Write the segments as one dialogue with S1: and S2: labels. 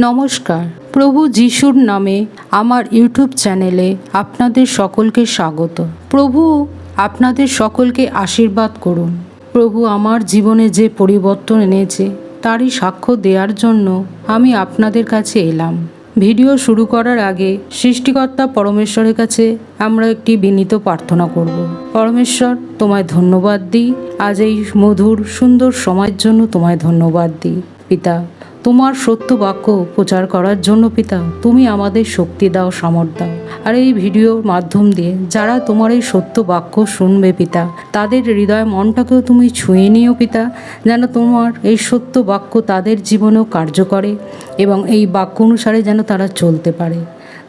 S1: নমস্কার। প্রভু যিশুর নামে আমার ইউটিউব চ্যানেলে আপনাদের সকলকে স্বাগত। প্রভু, আপনাদের সকলকে আশীর্বাদ করুন। প্রভু আমার জীবনে যে পরিবর্তন এনেছে, তারই সাক্ষ্য দেওয়ার জন্য আমি আপনাদের কাছে এলাম। ভিডিও শুরু করার আগে সৃষ্টিকর্তা পরমেশ্বরের কাছে আমরা একটি বিনীত প্রার্থনা করব। পরমেশ্বর, তোমায় ধন্যবাদ দিই। আজ এই মধুর, সুন্দর সময়ের জন্য তোমায় ধন্যবাদ দিই। পিতা তোমার সত্য বাক্য প্রচার করার জন্য পিতা, তুমি আমাদের শক্তি দাও, সামর্থ্য দাও। আর এই ভিডিওর মাধ্যম দিয়ে যারা তোমার এই সত্য বাক্য শুনবে পিতা, তাদের হৃদয় মনটাকেও তুমি ছুঁয়ে নিও পিতা, যেন তোমার এই সত্য বাক্য তাদের জীবনেও কার্য করে এবং এই বাক্য অনুসারে যেন তারা চলতে পারে।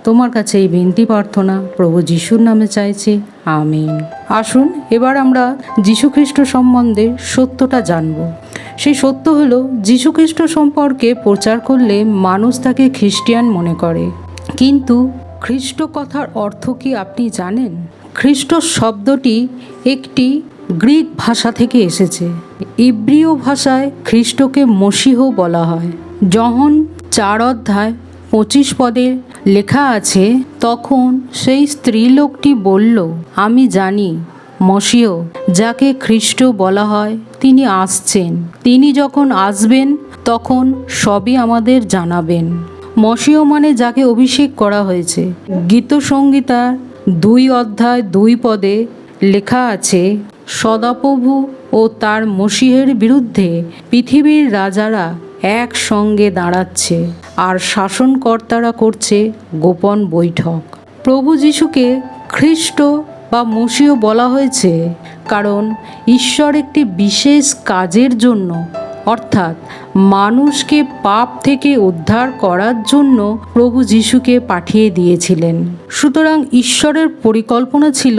S1: তোমার কাছে এই বিনতি প্রার্থনা প্রভু যিশুর নামে চাইছি, আমিন। আসুন, এবার আমরা যীশুখ্রিস্ট সম্বন্ধে সত্যটা জানব। সেই সত্য হল যীশুখ্রিস্ট সম্পর্কে প্রচার করলে মানুষ তাকে খ্রিস্টিয়ান মনে করে। কিন্তু খ্রিস্ট কথার অর্থ কি আপনি জানেন? খ্রিস্ট শব্দটি একটি গ্রিক ভাষা থেকে এসেছে। ইব্রিয় ভাষায় খ্রিস্টকে মসিহ বলা হয়। যখন চার অধ্যায় পঁচিশ পদে লেখা আছে, তখন সেই স্ত্রীলোকটি বলল, আমি জানি, মসিও, যাকে খ্রিস্ট বলা হয়, তিনি আসছেন। তিনি যখন আসবেন, তখন সবই আমাদের জানাবেন। মসিও মানে যাকে অভিষেক করা হয়েছে। গীতসংগীতার দুই অধ্যায় দুই পদে লেখা আছে, সদাপ্রভু ও তার মসিহের বিরুদ্ধে পৃথিবীর রাজারা একসঙ্গে দাঁড়াচ্ছে আর শাসনকর্তারা করছে গোপন বৈঠক। প্রভু যিশুকে খ্রিস্ট বা মসিও বলা হয়েছে, কারণ ঈশ্বর একটি বিশেষ কাজের জন্য অর্থাৎ মানুষকে পাপ থেকে উদ্ধার করার জন্য প্রভু যিশুকে পাঠিয়ে দিয়েছিলেন। সুতরাং ঈশ্বরের পরিকল্পনা ছিল,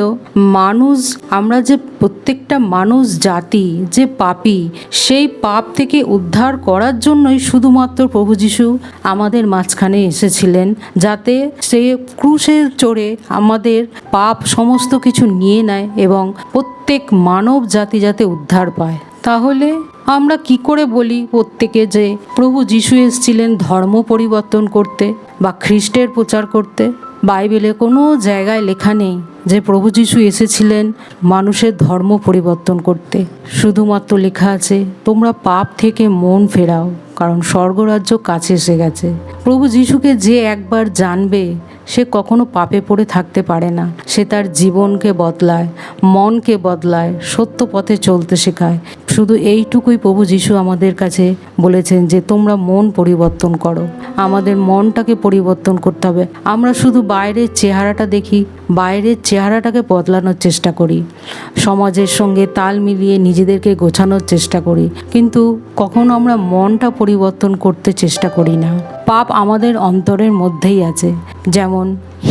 S1: মানুষ, আমরা যে প্রত্যেকটা মানুষ জাতি, যে পাপি, সেই পাপ থেকে উদ্ধার করার জন্যই শুধুমাত্র প্রভু যিশু আমাদের মাঝখানে এসেছিলেন, যাতে সে ক্রুশে চড়ে আমাদের পাপ সমস্ত কিছু নিয়ে নেয় এবং প্রত্যেক মানব জাতি যাতে উদ্ধার পায়। তাহলে আমরা কি করে বলি প্রত্যেকে যে প্রভু যিশু এসেছিলেন ধর্ম পরিবর্তন করতে বা খ্রিস্টের প্রচার করতে? বাইবেলে কোনো জায়গায় লেখা নেই যে প্রভু যিশু এসেছিলেন মানুষের ধর্ম পরিবর্তন করতে। শুধুমাত্র লেখা আছে, তোমরা পাপ থেকে মন ফেরাও, কারণ স্বর্গরাজ্য কাছে এসে গেছে। প্রভু যিশুকে যে একবার জানবে সে কখনো পাপে পড়ে থাকতে পারে না। সে তার জীবনকে বদলায়, মনকে বদলায়, সত্য পথে চলতে শেখায়। শুধু এইটুকুই প্রভু যিশু আমাদের কাছে বলেছেন যে, তোমরা মন পরিবর্তন করো। আমাদের মনটাকে পরিবর্তন করতে হবে। আমরা শুধু বাইরের চেহারাটা দেখি, বাইরের চেহারাটাকে বদলানোর চেষ্টা করি। সমাজের সঙ্গে তাল মিলিয়ে নিজেদেরকে গোছানোর চেষ্টা করি। কিন্তু কখনো আমরা মনটা পরিবর্তন করতে চেষ্টা করি না। পাপ আমাদের অন্তরের মধ্যেই আছে। যেমন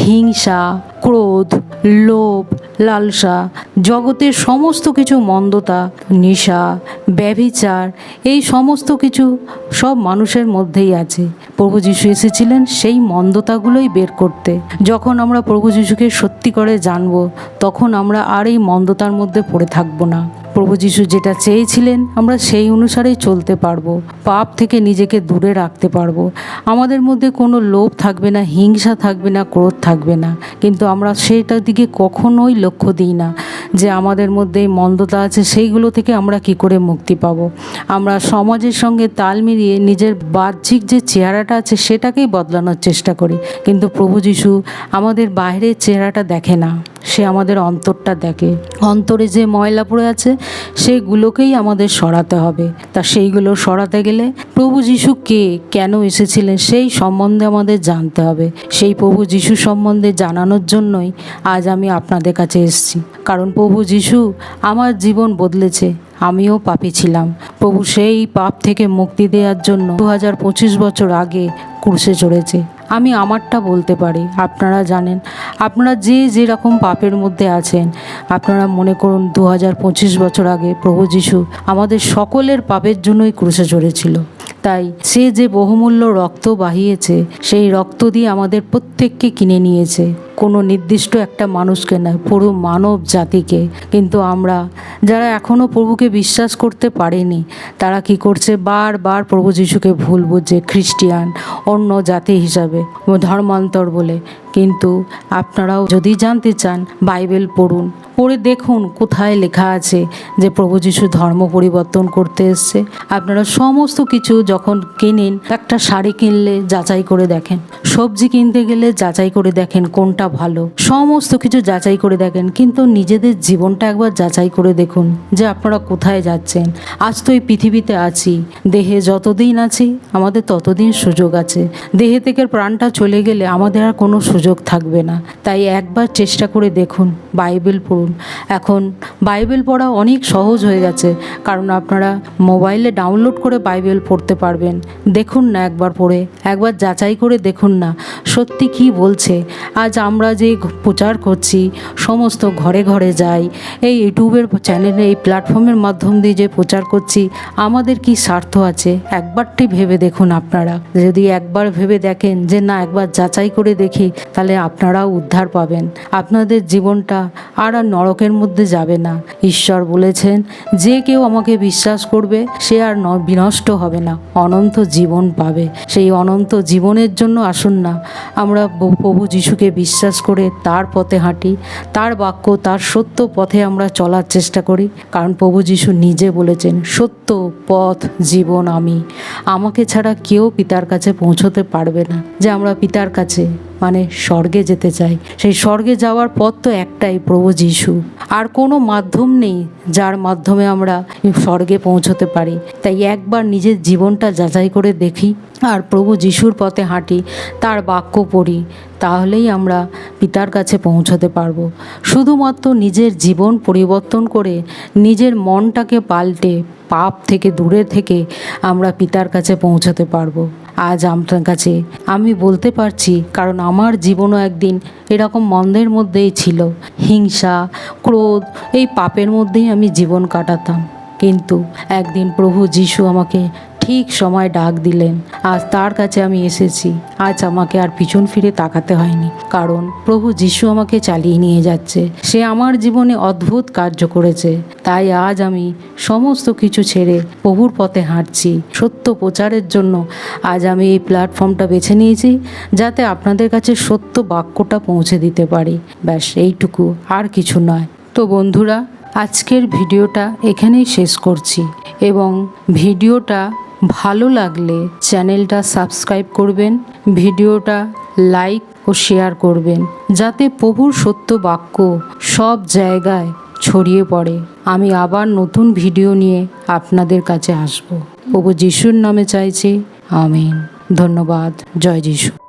S1: হিংসা, ক্রোধ, লোভ, লালসা, জগতের সমস্ত কিছু মন্দতা, নেশা, ব্যভিচার, এই সমস্ত কিছু সব মানুষের মধ্যেই আছে। প্রভু যিশু এসেছিলেন সেই মন্দতাগুলোই বের করতে। যখন আমরা প্রভু যিশুকে সত্যি করে জানব, তখন আমরা আর এই মন্দতার মধ্যে পড়ে থাকব না। প্রভু যিশু যেটা চেয়েছিলেন, আমরা সেই অনুসারেই চলতে পারব, পাপ থেকে নিজেকে দূরে রাখতে পারব। আমাদের মধ্যে কোনো লোভ থাকবে না, হিংসা থাকবে না, ক্রোধ থাকবে না। কিন্তু আমরা সেটার দিকে কখনোই লক্ষ্য দিই না যে আমাদের মধ্যে মন্দতা আছে, সেইগুলো থেকে আমরা কি করে মুক্তি পাবো। আমরা সমাজের সঙ্গে তাল মিলিয়ে নিজের বাহ্যিক যে চেহারাটা আছে, সেটাকেই বদলানোর চেষ্টা করি। কিন্তু প্রভু যিশু আমাদের বাইরের চেহারাটা দেখে না। সে আমাদের অন্তরটা দেখে। অন্তরে যে ময়লা পড়ে আছে সেইগুলোকেই আমাদের সরাতে হবে। তা সেইগুলো সরাতে গেলে প্রভু যিশু কে কেন এসেছিলেন, সেই সম্বন্ধে আমাদের জানতে হবে। সেই প্রভু যিশু সম্বন্ধে জানানোর জন্যই আজ আমি আপনাদের কাছে এসেছি। কারণ প্রভু যিশু আমার জীবন বদলেছে, আমিও পাপী ছিলাম। প্রভু সেই পাপ থেকে মুক্তি দেওয়ার জন্য দু হাজার পঁচিশ বছর আগে কুর্সে চড়েছে। আমি আমারটা বলতে পারি, আপনারা জানেন। আপনারা যে যেরকম পাপের মধ্যে আছেন, আপনারা মনে করুন দু হাজার পঁচিশ বছর আগে প্রভু যিশু আমাদের সকলের পাপের জন্যই ক্রুশে চড়েছিল। তাই সে যে বহুমূল্য রক্ত বাহিয়েছে, সেই রক্ত দিয়ে আমাদের প্রত্যেককে কিনে নিয়েছে। কোনো নির্দিষ্ট একটা মানুষকে নয়, পুরো মানব জাতিকে। কিন্তু আমরা, যারা এখনও প্রভুকে বিশ্বাস করতে পারেনি, তারা কি করছে? বারবার প্রভু যিশুকে ভুল বুঝছে, খ্রিস্টিয়ান, অন্য জাতি হিসাবে, ধর্মান্তর বলে। কিন্তু আপনারাও যদি জানতে চান, বাইবেল পড়ুন, পড়ে দেখুন কোথায় লেখা আছে যে প্রভু যিশু ধর্ম পরিবর্তন করতে এসছে। আপনারা সমস্ত কিছু যখন কেনেন, একটা শাড়ি কিনলে যাচাই করে দেখেন। সবজি কিনতে গেলে যাচাই করে দেখেন কোনটা ভালো। সমস্ত কিছু যাচাই করে দেখেন, কিন্তু নিজেদের জীবনটা একবার যাচাই করে দেখুন যে আপনারা কোথায় যাচ্ছেন। আজ তো এই পৃথিবীতে আছি, দেহে যতদিন আছি, আমাদের ততদিন সুযোগ আছে। দেহে থেকে প্রাণটা চলে গেলে আমাদের আর কোনো সুযোগ থাকবে না। তাই একবার চেষ্টা করে দেখুন, বাইবেল পড়ুন। এখন বাইবেল পড়া অনেক সহজ হয়ে গেছে, কারণ আপনারা মোবাইলে ডাউনলোড করে বাইবেল পড়তে পারবেন। দেখুন না একবার পড়ে, একবার যাচাই করে দেখুন না। সত্যি কি বলছে? আজ আমরা যে প্রচার করছি, সমস্ত ঘরে ঘরে যাই, এই ইউটিউবের চ্যানেলে এই প্ল্যাটফর্মের মাধ্যম দিয়ে যে প্রচার করছি, আমাদের কি স্বার্থ আছে? একবারটি ভেবে দেখুন আপনারা। যদি একবার ভেবে দেখেন যে না, একবার যাচাই করে দেখি, তাহলে আপনারাও উদ্ধার পাবেন। আপনাদের জীবনটা আর আর নরকের মধ্যে যাবে না। ঈশ্বর বলেছেন, যে কেউ আমাকে বিশ্বাস করবে, সে আর বিনষ্ট হবে না। অনন্ত জীবন পাবে। সেই অনন্ত জীবনের জন্য আসুন না। আমরা প্রভু যিশুকে বিশ্বাস করে তার পথে হাঁটি, তার বাক্য, তার সত্য পথে আমরা চলার চেষ্টা করি। কারণ প্রভু যিশু নিজে বলেছেন, সত্য পথ, জীবন, আমি। আমাকে ছাড়া কেউ পিতার কাছে পৌঁছতে পারবে না। যে আমরা পিতার কাছে মানে স্বর্গে যেতে চাই, সেই স্বর্গে যাওয়ার পথ তো একটাই প্রভু যিশু। আর কোনো মাধ্যম নেই যার মাধ্যমে আমরা স্বর্গে পৌঁছতে পারি। তাই একবার নিজের জীবনটা যাচাই করে দেখি। আর প্রভু যিশুর পথে হাঁটি, তার বাক্য পড়ি, তাহলেই আমরা পিতার কাছে পৌঁছতে পারব। শুধুমাত্র নিজের জীবন পরিবর্তন করে নিজের মনটাকে পাল্টে পাপ থেকে দূরে থেকে আমরা পিতার কাছে পৌঁছতে পারব। আজ আপনার কাছে আমি বলতে পারছি, কারণ আমার জীবনও একদিন এরকম মন্দের মধ্যেই ছিল। হিংসা, ক্রোধ, এই পাপের মধ্যেই আমি জীবন কাটাতাম। কিন্তু একদিন প্রভু যিশু আমাকে ঠিক সময় ডাক দিলেন। আজ তার কাছে আমি এসেছি। আজ আমাকে আর পিছন ফিরে তাকাতে হয়নি। কারণ প্রভু যিশু আমাকে চালিয়ে নিয়ে যাচ্ছে। সে আমার জীবনে অদ্ভুত কার্য করেছে। তাই আজ আমি সমস্ত কিছু ছেড়ে প্রভুর পথে হাঁটছি। সত্য প্রচারের জন্য আজ আমি এই প্ল্যাটফর্মটা বেছে নিয়েছি, যাতে আপনাদের কাছে সত্য বাক্যটা পৌঁছে দিতে পারি। ব্যাস, এইটুকু আর কিছু নয়। তো বন্ধুরা, আজকের ভিডিওটা এখানেই শেষ করছি। এবং ভিডিওটা ভালো লাগলে চ্যানেলটা সাবস্ক্রাইব করবেন, ভিডিওটা লাইক ও শেয়ার করবেন, যাতে প্রভুর সত্য বাক্য সব জায়গায় ছড়িয়ে পড়ে। আমি আবার নতুন ভিডিও নিয়ে আপনাদের কাছে আসব। প্রভু যিশুর নামে চাইছি, আমিন। ধন্যবাদ। জয় যিশু।